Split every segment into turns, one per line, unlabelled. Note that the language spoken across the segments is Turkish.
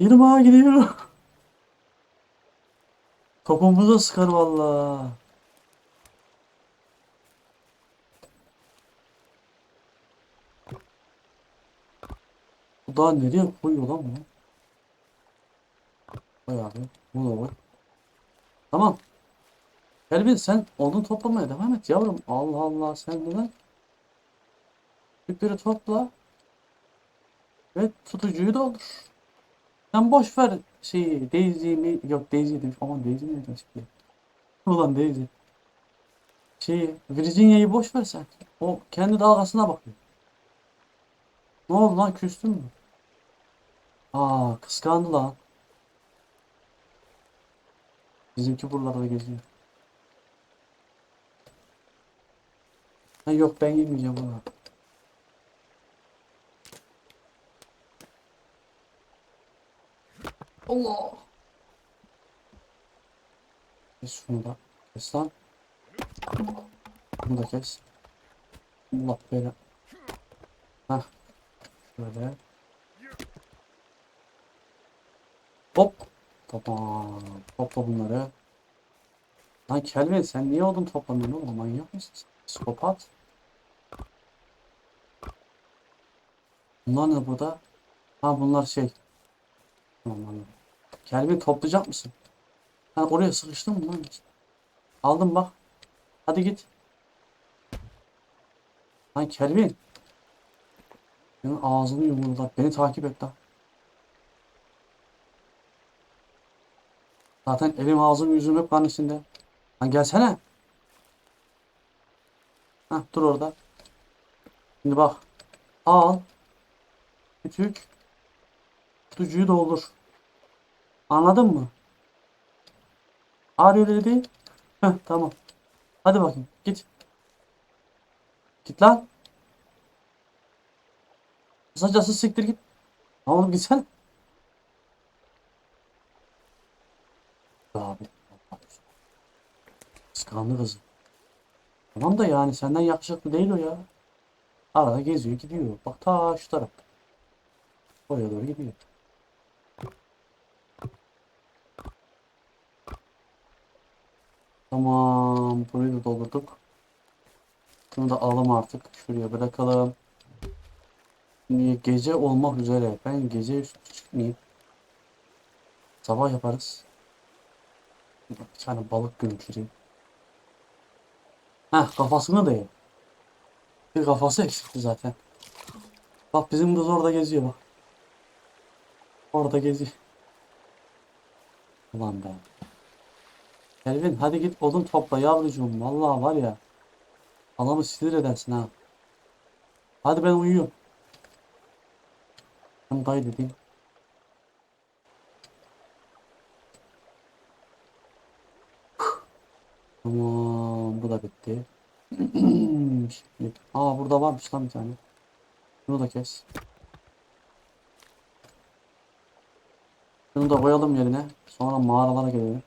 Yirmağa gidiyor. Topumuza sıkar valla. Bu daha nereye koyuyor lan bunu? Koy abi. Bunu da koy. Tamam. Elvin sen onu toplamaya devam et yavrum. Allah Allah sen neden? Yükleri topla. Ve tutucuyu doldur. Sen boş ver şeyi Daisy'yi mi? Yok Daisy demiş. Aman Daisy nereden çıktı? Ulan Daisy. Şeyi Virginia'yı boş ver sen. O kendi dalgasına bakıyor. Ne oldu lan küstün mü? Aa kıskandı lan. Bizimki buralarda geziyor. Ha yok ben yemeyeceğim ona. Allah. Kes şunu da. Kes lan. Bunu da kes. Allah böyle. Hah. Şöyle. Hop. Tamam. Topla bunları. Lan Kelvin sen niye odun toplamıyorsun oğlum? Manyak mısın? Psikopat. Bunlar ne burada? Ha bunlar şey. Tamam anladım. Kelvin toplayacak mısın? Ha oraya sıkıştın mı lan? Aldım bak. Hadi git. Lan Kelvin. Senin ağzını yumurlar. Beni takip et lan. Zaten elim ağzım yüzüm hep kan içinde. Lan gelsene. Hah dur orada. Şimdi bak. Al. Küçük. Kutucuğu doldur. Anladın mı? Ağrıyor öyle değil. Heh tamam. Hadi bakayım git. Git lan. Kısacası siktir git. Lan oğlum gitsene. Abi. Kıskandı kızı. Tamam da yani senden yakışıklı değil o ya. Arada geziyor gidiyor. Bak ta şu taraf. Oraya doğru gidiyor. Tamam. Burayı da doldurduk. Bunu da alalım artık. Şuraya bırakalım. Şimdi gece olmak üzere. Ben gece çıkmayayım. Sabah yaparız. Bir tane balık gömçüreyim. Heh kafasını da ye. Bir kafası eksikti zaten. Bak bizim kız orada geziyor bak. Orada geziyor. Ulan be. Kelvin hadi git odun topla yavrucuğum. Vallahi var ya. Anamı sinir edersin ha. Hadi ben uyuyorum. Ben kaydedeyim. Tamam bu da bitti. Aa burada varmış lan bir tane. Bunu da kes. Şunu da koyalım yerine. Sonra mağaralara gelelim.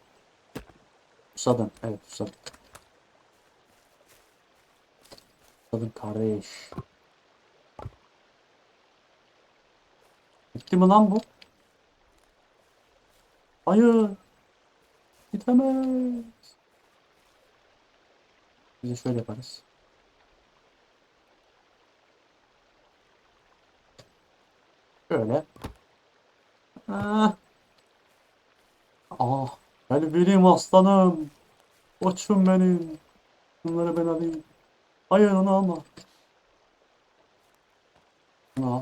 Susadım. Evet susadım. Susadım kardeş. Bitti mi lan bu? Hayır. Bitemez. Biz de şöyle yaparız. Şöyle. Ah. Ah. Gel benim aslanım. Koçum benim. Bunları ben alayım. Hayır onu alma. Bunu al.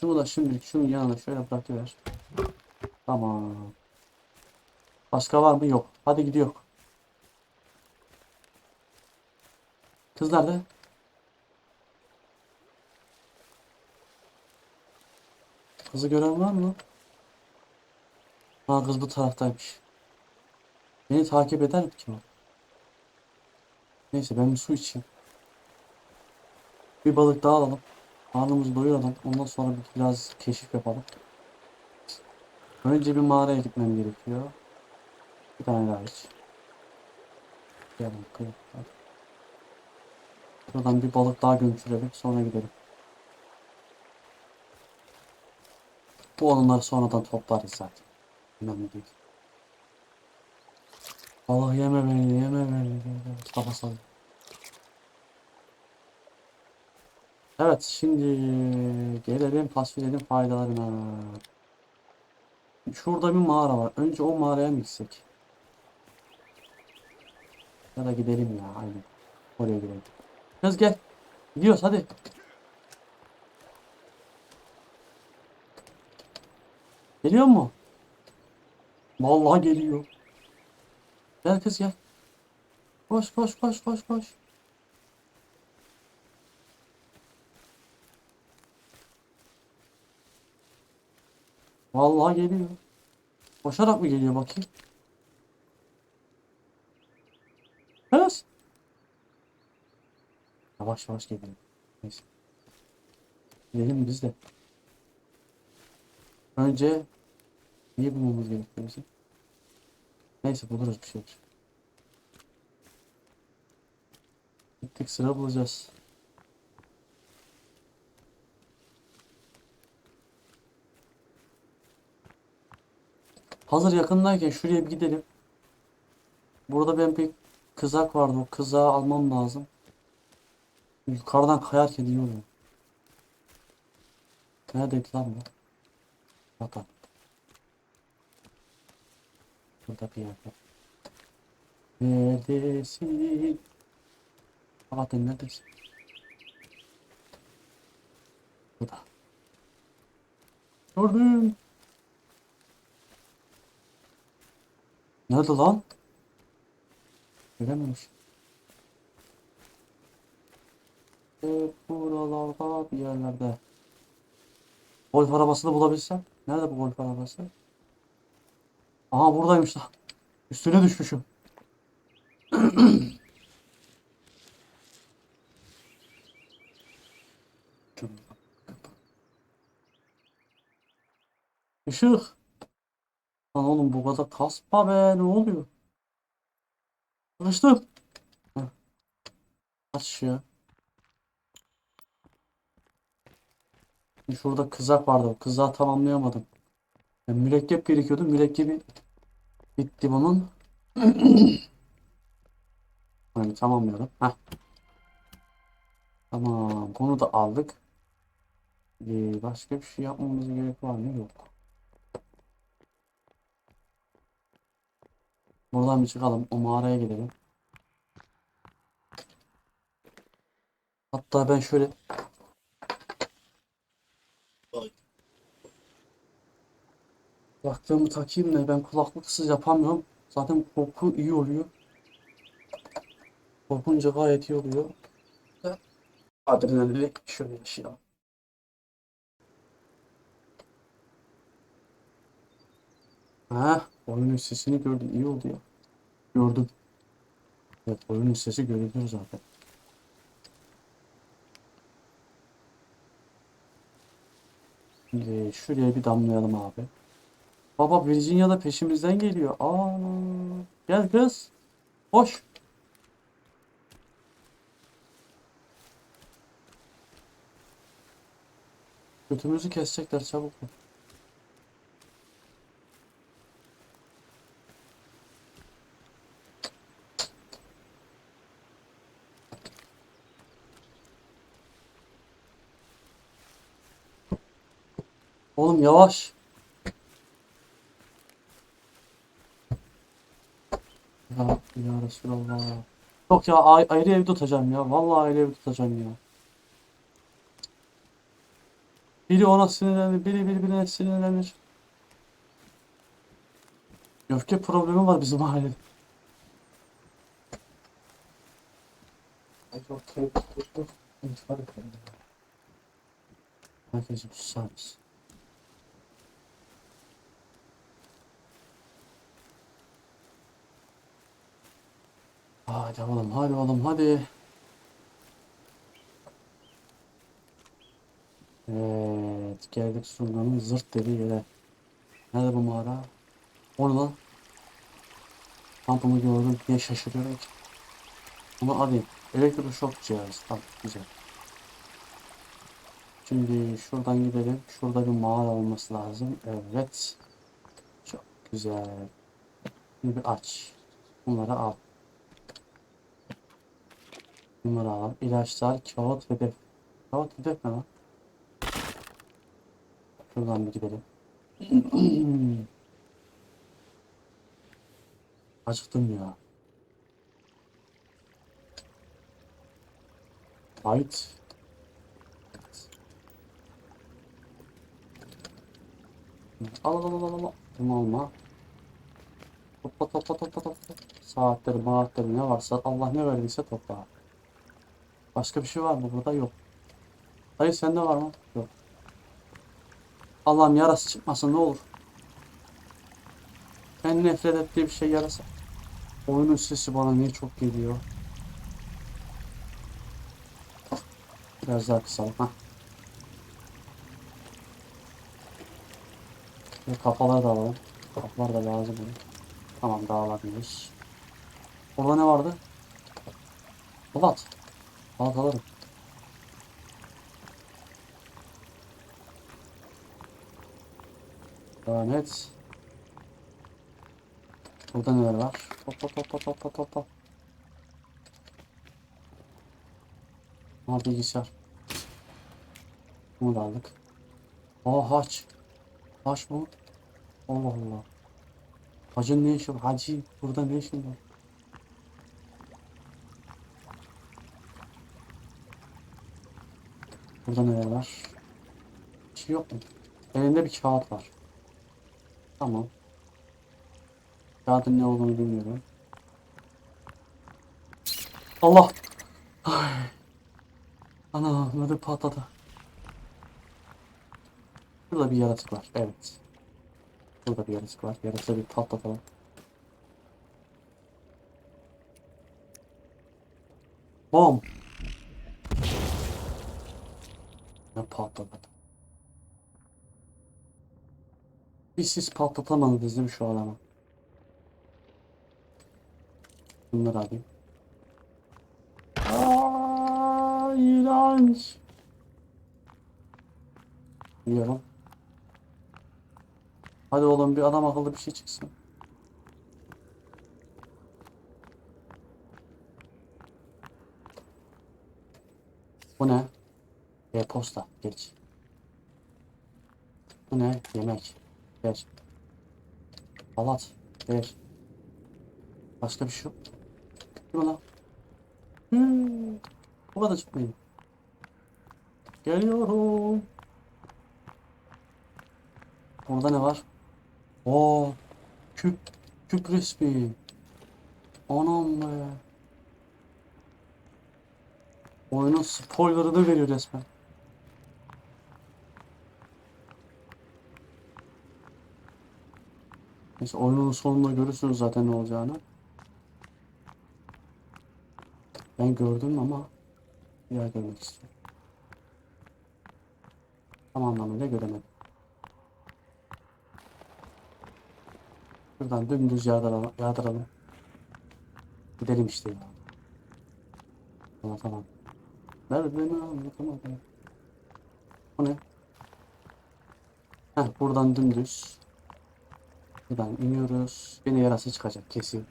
Şunu da şimdilik şunun yanına şöyle bırakıver. Tamam. Başka var mı? Yok. Hadi gidiyor. Kız nerede? Kızı gören var mı? Ha kız bu taraftaymış. Beni takip eder mi ki o? Neyse ben bir su içeyim. Bir balık daha alalım. Karnımızı doyuralım. Ondan sonra bir- biraz keşif yapalım. Önce bir mağaraya gitmem gerekiyor. Bir tane daha iç. Gelin kıyıp. Buradan bir balık daha gömçürelim. Sonra gidelim. Bu onları sonradan toplarız zaten. Değil. Allah yeme beni, yeme beni. Mustafa sal. Evet, şimdi gelelim fasulyenin faydalarına. Şurada bir mağara var. Önce o mağaraya mı gitsek? Ya da gidelim ya, aynen. Oraya gidelim. Kız gel. Gidiyoruz hadi. Geliyor mu? Vallahi geliyor. Gel kız gel. Koş koş koş koş koş. Vallahi geliyor. Koşarak mı geliyor bakayım? Kız. Yavaş yavaş geliyor. Neyse. Gidelim biz de. Önce niye bulmamız gerekiyor bizim? Neyse buluruz bir şeyler. Gittik sıra bulacağız. Hazır yakındayken şuraya bir gidelim. Burada ben bir kızak vardı. O kızağı almam lazım. Yukarıdan kayarken iyi oluyor. Neredeydi lan bu? Bakalım. Burada bir yerde. Neredesin? Bahattin neredesin? Burada. Gördüm. Nerede lan? Görememiş. Hep buralarda bir yerlerde. Golf arabasını bulabilsem. Nerede bu golf arabası? Aha buradaymış lan. Üstüne düşmüşüm. Işık. Lan oğlum bu kadar kasma be ne oluyor? Heh. Aç ya. Şurada kızak vardı. O kızağı tamamlayamadım. Yani mürekkep gerekiyordu. Mürekkebi bitti bunun. Hani tamamlayalım. Heh. Tamam. Bunu da aldık. Ee, başka bir şey yapmamız gerek var mı? Yok. Buradan bir çıkalım. O mağaraya gidelim. Hatta ben şöyle Kulaklığımı takayım da ben kulaklıksız yapamıyorum. Zaten koku iyi oluyor. Korkunca gayet iyi oluyor. Adrenalin şöyle yaşayalım. Ha, oyunun sesini gördüm. iyi oldu ya. Gördüm. Evet, oyunun sesi görülüyor zaten. Şimdi şuraya bir damlayalım abi. Baba Virginia da peşimizden geliyor. Aa, gel kız. Hoş. Götümüzü kesecekler çabuk. Oğlum yavaş. Ya, ya Resulallah. Yok ya ay- ayrı ev tutacağım ya. Vallahi ayrı ev tutacağım ya. Biri ona sinirlenir, biri birbirine sinirlenir. Öfke problemi var bizim ailede. Çok keyifli. Herkese? Hadi oğlum, hadi oğlum, hadi. Evet, geldik Sunga'nın zırt dediği yere. Nerede bu mağara? O ne lan? Gördüm diye şaşırıyorum ki. Bunu alayım. Elektroşok cihazı. Tamam, güzel. Şimdi şuradan gidelim. Şurada bir mağara olması lazım. Evet. Çok güzel. Şimdi aç. Bunları al. Al. İlaçlar, kağıt, hedef. Kağıt, hedef ne lan? Şuradan bir gidelim. Acıktım ya. Ait. Al al al al al. Bunu alma. Topla topla topla topla. Saatleri, maatleri ne varsa Allah ne verdiyse topla. Başka bir şey var mı burada? Yok. Hayır sende var mı? Yok. Allah'ım yarası çıkmasın ne olur. En nefret ettiğim şey yarasa. Oyunun sesi bana niye çok geliyor? Biraz daha kısalım. Hah. Ve kafaları da alalım. Kafalar da lazım olur. Tamam daha alabiliriz. Orada ne vardı? Polat. Polat alırım. Devam et. Burada neler var? Hop hop hop hop hop hop hop. Aa bilgisayar. Bunu da aldık. Aa haç. Haç mı? Allah Allah. Hacın ne işi var? Hacı burada ne işin var? Burada neler var? Bir şey yok mu? Elinde bir kağıt var. Tamam. Kağıdın ne olduğunu bilmiyorum. Allah! Ay. Ana ödü patladı. Burada bir yaratık var. Evet. Burada bir yaratık var. Yaratığı bir patlatalım. Bom! Ne patladı? Bir siz patlatamadınız değil mi şu adamı? Bunları alayım. Aa, iğrenç. Yiyorum. Hadi oğlum bir adam akıllı bir şey çıksın. Bu ne? E-posta. Geç. Bu ne? Yemek. Ver. Halat. Ver. Başka bir şey yok. Değil mi lan? Hmm. Bu kadar çıkmayın. Geliyorum. Orada ne var? Oo, küp, küp resmi. Anam be. Oyunun spoilerını veriyor resmen. Neyse oyunun sonunda görürsünüz zaten ne olacağını. Ben gördüm ama bir daha görmek istiyorum. Tam anlamıyla göremedim. Buradan dümdüz yağdıralım. yağdıralım. Gidelim işte ya. Tamam tamam. Nerede beni anlatamadım. Bu ne? Heh buradan dümdüz. Buradan iniyoruz. Yine yarası çıkacak kesin.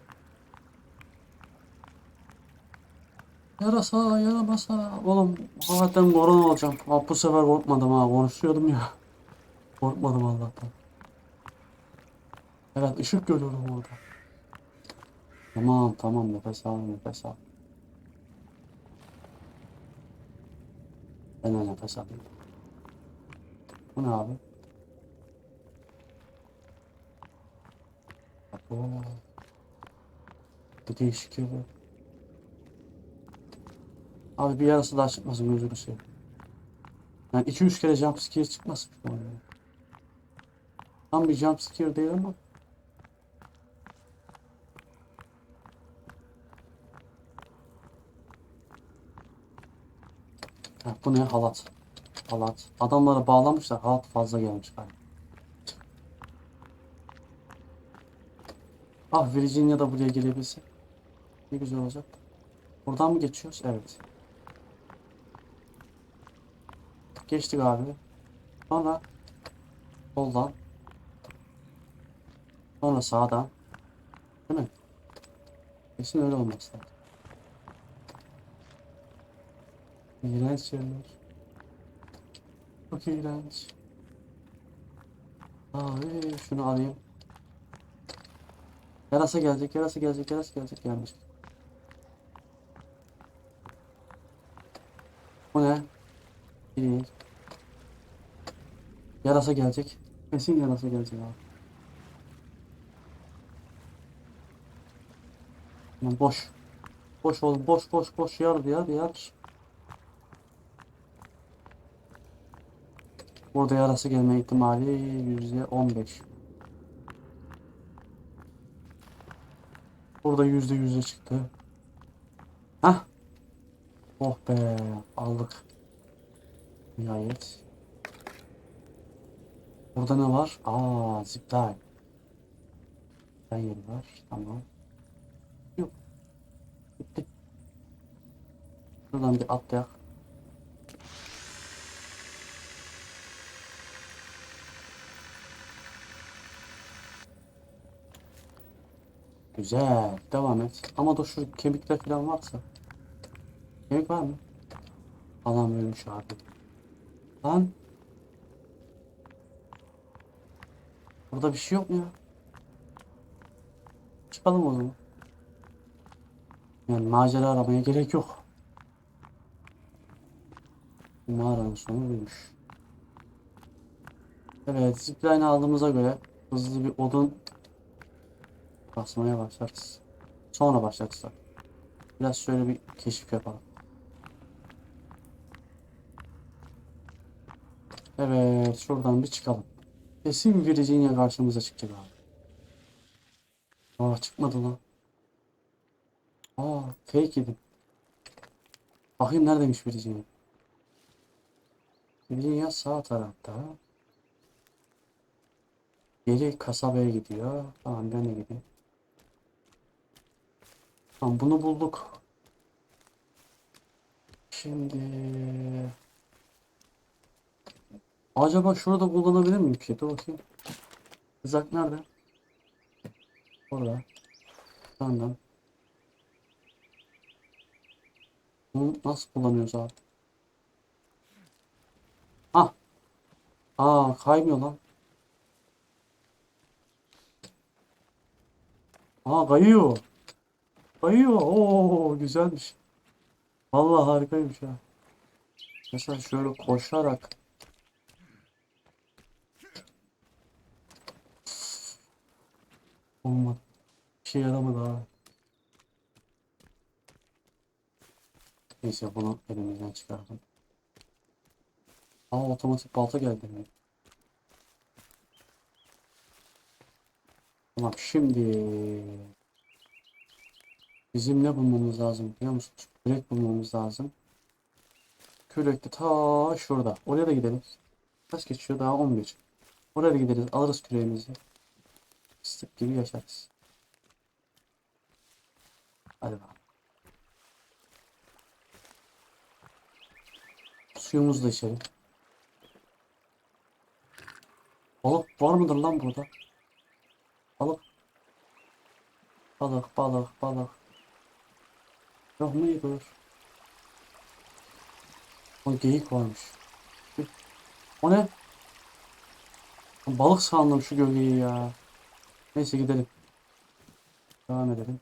Yarasa, yaramasa. Oğlum hakikaten korona olacağım. Aa, bu sefer korkmadım ha. Konuşuyordum ya. Korkmadım Allah'tan. Evet ışık görüyorum orada. Tamam tamam nefes al nefes al. Ben de nefes alayım. Bu ne abi? Bak o. Bir değişik ya bu. Abi bir yarısı daha çıkmasın gözünü seveyim. Yani 2-3 kere jump scare çıkmasın şu oyunda. Tam bir jump scare değil ama. Ha, bu ne halat. Halat. Adamları bağlamışlar. Halat fazla gelmiş galiba. Ah Virginia da buraya gelebilse. Ne güzel olacak. Buradan mı geçiyoruz? Evet. Geçtik abi. Sonra soldan. Sonra sağdan. Değil mi? Kesin öyle olması lazım. İğrenç yerler. Çok iğrenç. Abi şunu alayım. Yarasa gelecek, yarasa gelecek, yarasa gelecek gelmiş. Bu ne? Değil. Yarasa gelecek. Kesin yarasa gelecek abi. Lan boş. Boş oğlum boş boş boş yardı yardı yardı. Burada yarası gelme ihtimali yüzde on beş. Burada yüzde yüzde çıktı. Hah. Oh be aldık. Nihayet. Burada ne var? Aa zipline. Ben yeri var. Tamam. Yok. Bitti. Şuradan bir atlayak. Güzel. Devam et. Ama da şu kemikler falan varsa. Kemik var mı? Adam ölmüş abi. Lan. Burada bir şey yok mu ya? Çıkalım o zaman. Yani macera aramaya gerek yok. Mağaranın sonu buymuş. Evet, zipline aldığımıza göre hızlı bir odun basmaya başlarız. Sonra başlarız. Biraz şöyle bir keşif yapalım. Evet, şuradan bir çıkalım. Kesin Virginia karşımıza çıkacak abi. Aa çıkmadı lan. Aa fake idim. Bakayım neredeymiş Virginia. Virginia sağ tarafta. Geri kasabaya gidiyor. Tamam ben de gideyim. Tamam bunu bulduk. Şimdi acaba şurada kullanabilir miyim ki? Dur bakayım. Kızak nerede? Orada. Tamam. Bunu nasıl kullanıyoruz abi? Ah. Aa kaymıyor lan. Aa kayıyor. Kayıyor. Oo güzelmiş. Vallahi harikaymış ha. Mesela şöyle koşarak olmadı. Bir şey yaramadı abi. Neyse bunu elimizden çıkardım. Aa otomatik balta geldi mi? Tamam şimdi bizim ne bulmamız lazım biliyor musunuz? Kürek bulmamız lazım. Kürek de ta şurada. Oraya da gidelim. Kaç geçiyor? Daha 11. Oraya da gideriz. Alırız küreğimizi. Fıstık gibi yaşarız. Hadi bakalım. Suyumuzu da içelim. Balık var mıdır lan burada? Balık. Balık, balık, balık. Yok muydur? O geyik varmış. O ne? Balık sandım şu gölgeyi ya. Neyse gidelim. Devam edelim.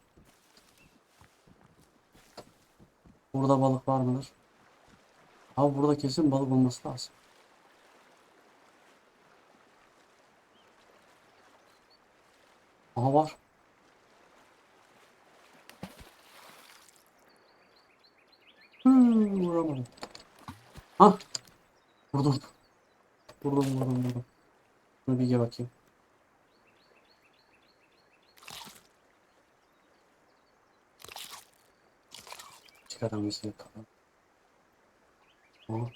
Burada balık var mıdır? Abi burada kesin balık olması lazım. Aha var. Hmm, vuramadım. Ha. Vurdum. Vurdum vurdum vurdum. Şunu bir ye bakayım. Çıkaramıyorsun yakalım. Oh.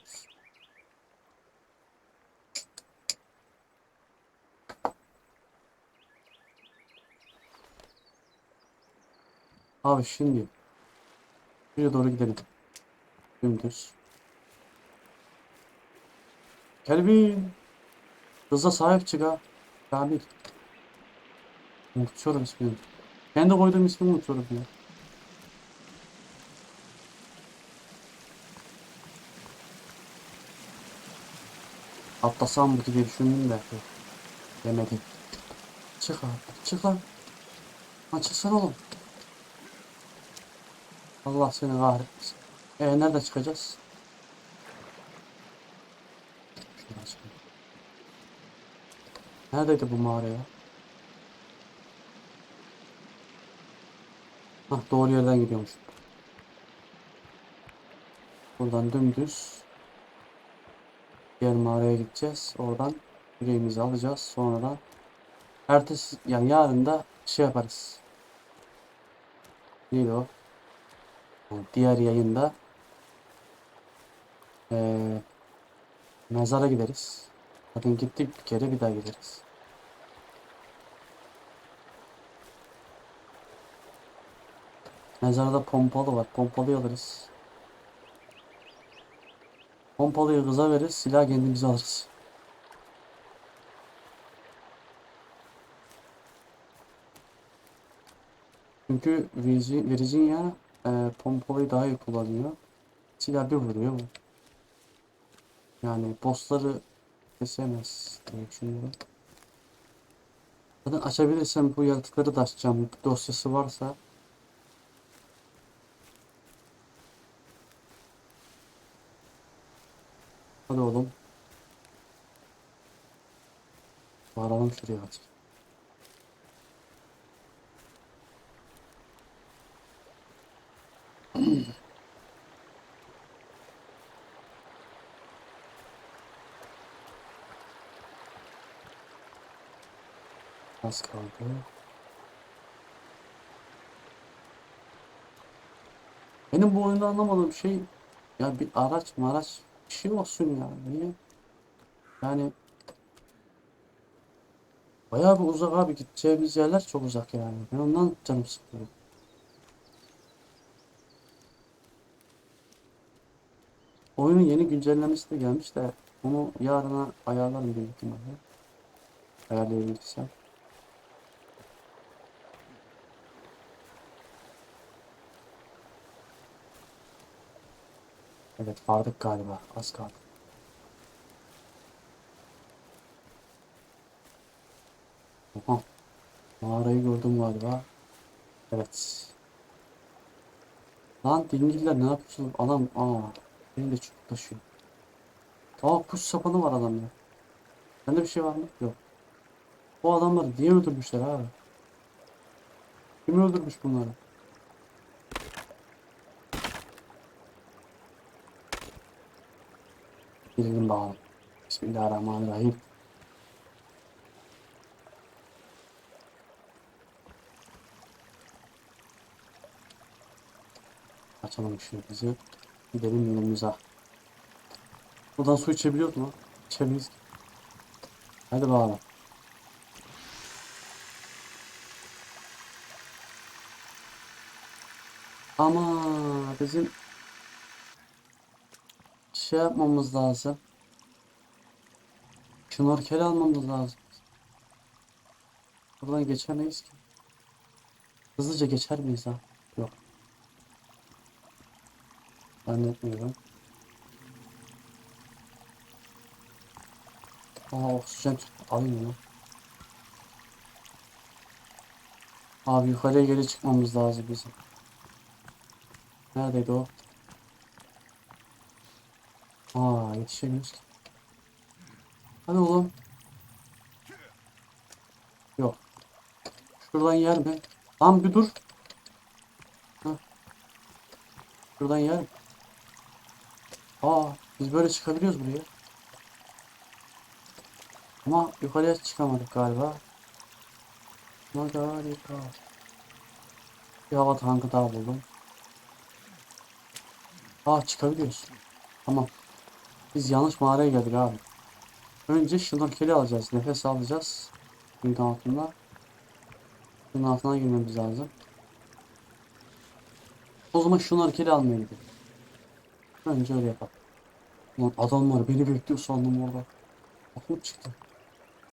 Abi şimdi şuraya doğru gidelim. Dümdüz. Kelvin. Kıza sahip çık ha. Kamil. Unutuyorum ismini. Kendi koyduğum ismini unutuyorum ya. Atlasam mı diye düşündüm de. Demedim. Çık abi. Çık lan. Lan oğlum. Allah seni kahretmesin. E nerede çıkacağız? Neredeydi bu mağara ya? Hah doğru yerden gidiyormuş. Buradan dümdüz diğer mağaraya gideceğiz. Oradan yüreğimizi alacağız. Sonra da ertesi yani yarın da şey yaparız. Neydi o? Yani diğer yayında eee mezara gideriz. Zaten gittik bir kere bir daha gideriz. Mezarda pompalı var. Pompalıyı alırız. Pompalıyı kıza veririz. Silah kendimize alırız. Çünkü Virgi- Virginia e, pompalıyı daha iyi kullanıyor. Silah bir vuruyor bu. Yani bossları kesemez diye düşünüyorum. Zaten açabilirsem bu yaratıkları da açacağım. Dosyası varsa Hadi oğlum. Bağıralım şuraya hadi. Az kaldı. Benim bu oyunda anlamadığım şey ya bir araç maraç bir şey olsun ya. Niye? Yani bayağı bir uzak abi gideceğimiz yerler çok uzak yani. Ben ondan canım sıkılıyor. Oyunun yeni güncellemesi de gelmiş de onu yarına ayarlarım büyük ihtimalle. Ayarlayabilirsem. Evet vardık galiba. Az kaldı. Oha. Mağarayı gördüm galiba. Evet. Lan dingiller ne yapıyorsun? Adam aa. Beni de çok taşıyor. Aa kuş sapanı var adamda. Sende bir şey var mı? Yok. Bu adamları niye öldürmüşler abi? Kim öldürmüş bunları? Girelim bakalım. Bismillahirrahmanirrahim. Açalım ışığımızı. Gidelim yolumuza. Buradan su içebiliyoruz mu? İçemeyiz. Hadi bakalım. Ama bizim şey yapmamız lazım. Şnorkel almamız lazım. Buradan geçemeyiz ki. Hızlıca geçer miyiz ha? Yok. Zannetmiyorum. Aa oksijen alayım. Abi yukarıya geri çıkmamız lazım bizim. Neredeydi o? Aa yetişemiyoruz ki. Hadi oğlum. Yok. Şuradan yer mi? Lan bir dur. Hah. Şuradan yer mi? Aa biz böyle çıkabiliyoruz buraya. Ama yukarıya çıkamadık galiba. Ama galiba. Bir hava tankı daha buldum. Aa çıkabiliyoruz. Tamam. Biz yanlış mağaraya geldik abi. Önce şnorkeli alacağız. Nefes alacağız. Suyun altında. Suyun altına girmemiz lazım. O zaman şnorkeli almaya gidelim. Önce öyle yapalım. Lan adamlar beni bekliyor sandım orada. Aklım çıktı.